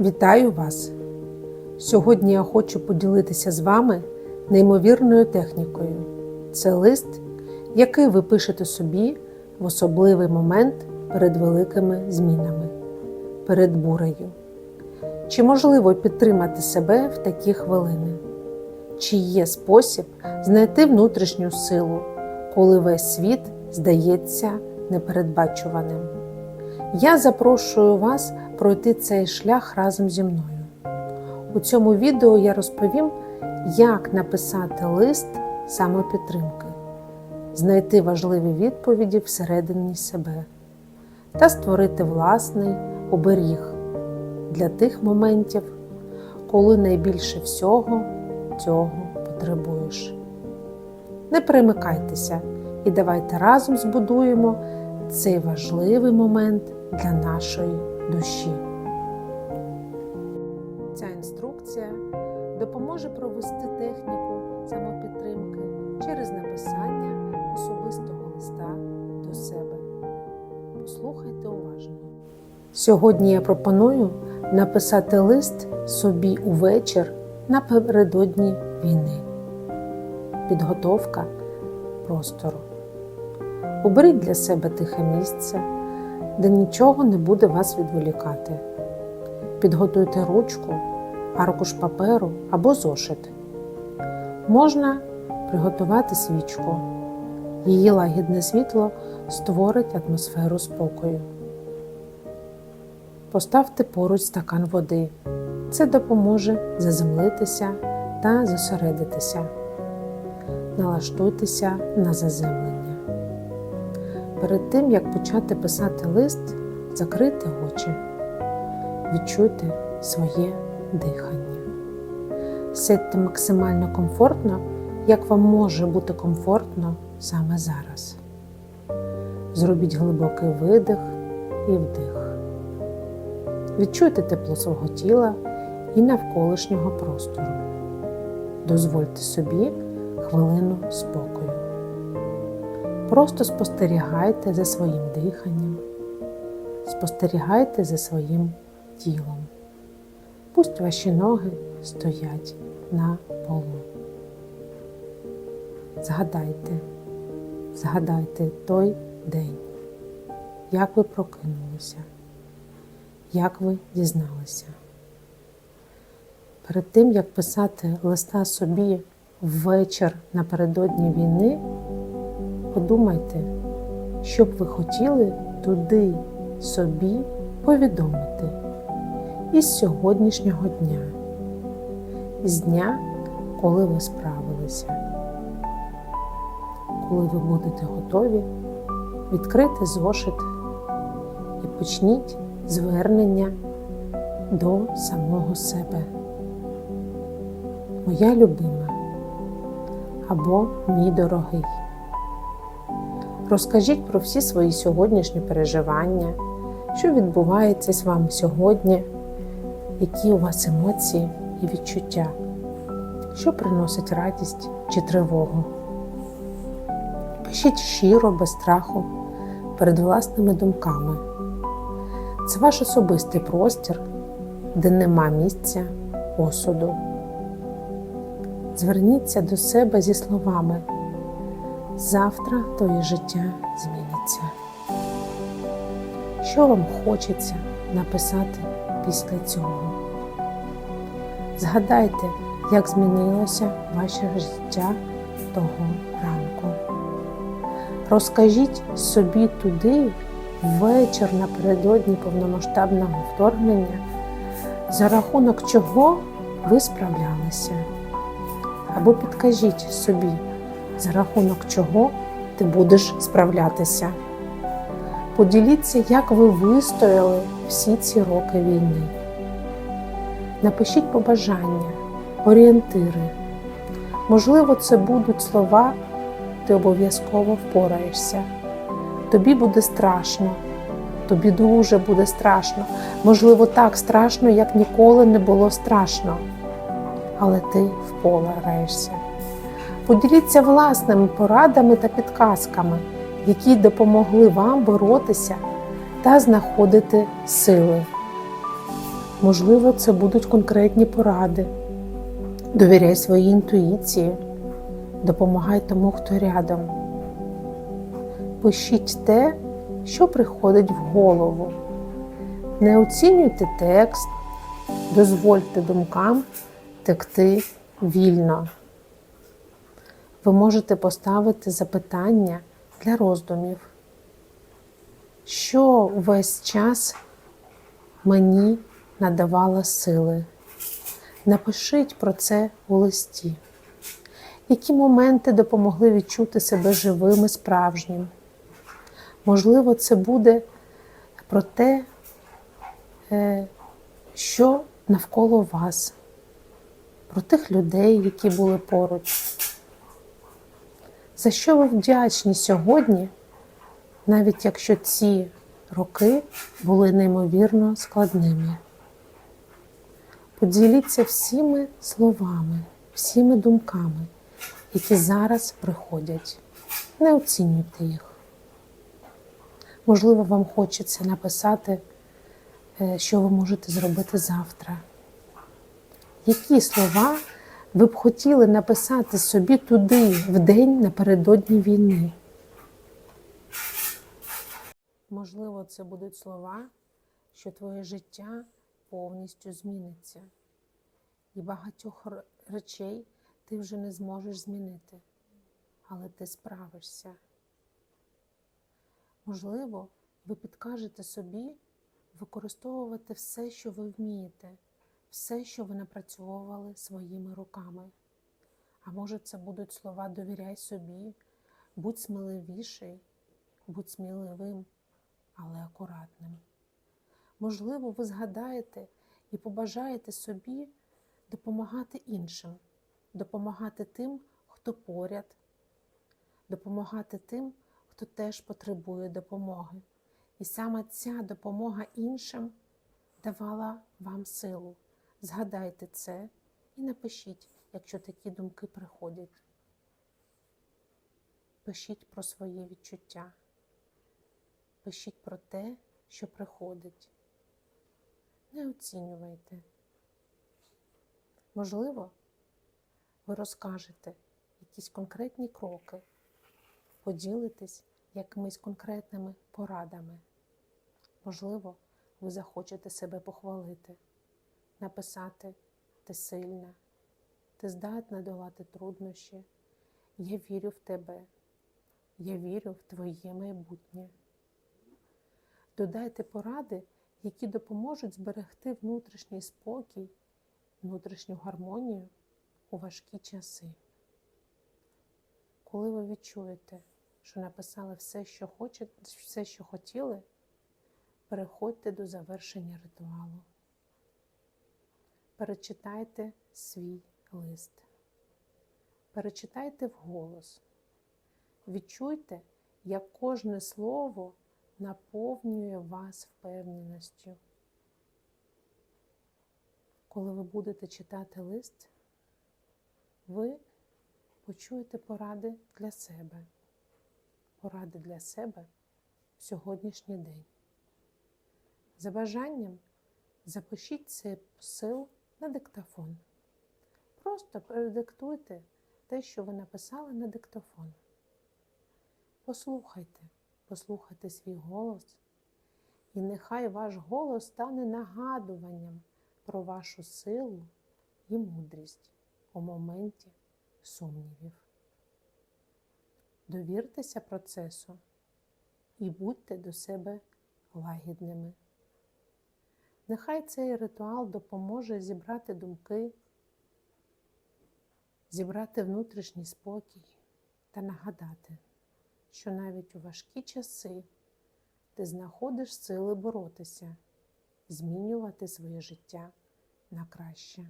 Вітаю вас! Сьогодні я хочу поділитися з вами неймовірною технікою. Це лист, який ви пишете собі в особливий момент перед великими змінами, перед бурею. Чи можливо підтримати себе в такі хвилини? Чи є спосіб знайти внутрішню силу, коли весь світ здається непередбачуваним? Я запрошую вас пройти цей шлях разом зі мною. У цьому відео я розповім, як написати лист самопідтримки, знайти важливі відповіді всередині себе та створити власний оберіг для тих моментів, коли найбільше всього цього потребуєш. Не перемикайтеся і давайте разом збудуємо цей важливий момент для нашої душі. Ця інструкція допоможе провести техніку самопідтримки через написання особистого листа до себе. Послухайте уважно. Сьогодні я пропоную написати лист собі увечір напередодні війни. Підготовка простору. Оберіть для себе тихе місце, де нічого не буде вас відволікати. Підготуйте ручку, аркуш паперу або зошит. Можна приготувати свічку. Її лагідне світло створить атмосферу спокою. Поставте поруч стакан води. Це допоможе заземлитися та зосередитися. Налаштуйтеся на заземлення. Перед тим, як почати писати лист, закрийте очі, відчуйте своє дихання. Сядьте максимально комфортно, як вам може бути комфортно саме зараз. Зробіть глибокий видих і вдих. Відчуйте тепло свого тіла і навколишнього простору. Дозвольте собі хвилину спокою. Просто спостерігайте за своїм диханням, спостерігайте за своїм тілом. Пусть ваші ноги стоять на полу. Згадайте, згадайте той день, як ви прокинулися, як ви дізналися. Перед тим, як писати листа собі ввечір напередодні війни, подумайте, що б ви хотіли туди собі повідомити із сьогоднішнього дня, із дня, коли ви справилися. Коли ви будете готові, відкрити зошит і почніть звернення до самого себе. Моя любима або мій дорогий. Розкажіть про всі свої сьогоднішні переживання, що відбувається з вами сьогодні, які у вас емоції і відчуття, що приносить радість чи тривогу. Пишіть щиро, без страху, перед власними думками. Це ваш особистий простір, де нема місця осуду. Зверніться до себе зі словами. Завтра твоє життя зміниться. Що вам хочеться написати після цього? Згадайте, як змінилося ваше життя того ранку. Розкажіть собі туди, ввечір напередодні повномасштабного вторгнення, за рахунок чого ви справлялися. Або підкажіть собі, за рахунок чого ти будеш справлятися. Поділіться, як ви вистояли всі ці роки війни. Напишіть побажання, орієнтири. Можливо, це будуть слова, ти обов'язково впораєшся. Тобі буде страшно, тобі дуже буде страшно. Можливо, так страшно, як ніколи не було страшно. Але ти впораєшся. Поділіться власними порадами та підказками, які допомогли вам боротися та знаходити сили. Можливо, це будуть конкретні поради. Довіряй своїй інтуїції, допомагай тому, хто рядом. Пишіть те, що приходить в голову. Не оцінюйте текст, дозвольте думкам текти вільно. Ви можете поставити запитання для роздумів. Що весь час мені надавало сили? Напишіть про це у листі. Які моменти допомогли відчути себе живим і справжнім? Можливо, це буде про те, е, що навколо вас, про тих людей, які були поруч. За що ви вдячні сьогодні, навіть якщо ці роки були неймовірно складними? Поділіться всіми словами, всіми думками, які зараз приходять. Не оцінюйте їх. Можливо, вам хочеться написати, е, що ви можете зробити завтра. Які слова ви б хотіли написати собі туди, в день напередодні війни? Можливо, це будуть слова, що твоє життя повністю зміниться, і багатьох речей ти вже не зможеш змінити, але ти справишся. Можливо, ви підкажете собі використовувати все, що ви вмієте, все, що ви напрацьовували своїми руками. А може, це будуть слова довіряй собі, будь сміливіший, будь сміливим, але акуратним. Можливо, ви згадаєте і побажаєте собі допомагати іншим, допомагати тим, хто поряд, допомагати тим, хто теж потребує допомоги. І саме ця допомога іншим давала вам силу. Згадайте це і напишіть, якщо такі думки приходять. Пишіть про свої відчуття. Пишіть про те, що приходить. Не оцінювайте. Можливо, ви розкажете якісь конкретні кроки, поділитесь якимись конкретними порадами. Можливо, ви захочете себе похвалити, написати ти сильна, ти здатна долати труднощі. Я вірю в тебе, я вірю в твоє майбутнє. Додайте поради, які допоможуть зберегти внутрішній спокій, внутрішню гармонію у важкі часи. Коли ви відчуєте, що написали все, що хочете, все, що хотіли, переходьте до завершення ритуалу. Перечитайте свій лист. Перечитайте вголос. Відчуйте, як кожне слово наповнює вас впевненістю. Коли ви будете читати лист, ви почуєте поради для себе. Поради для себе в сьогоднішній день. За бажанням запишіть цей посил на диктофон. Просто продиктуйте те, що ви написали на диктофон. Послухайте, послухайте свій голос, і нехай ваш голос стане нагадуванням про вашу силу і мудрість у моменті сумнівів. Довіртеся процесу і будьте до себе лагідними. Нехай цей ритуал допоможе зібрати думки, зібрати внутрішній спокій та нагадати, що навіть у важкі часи ти знаходиш сили боротися, змінювати своє життя на краще.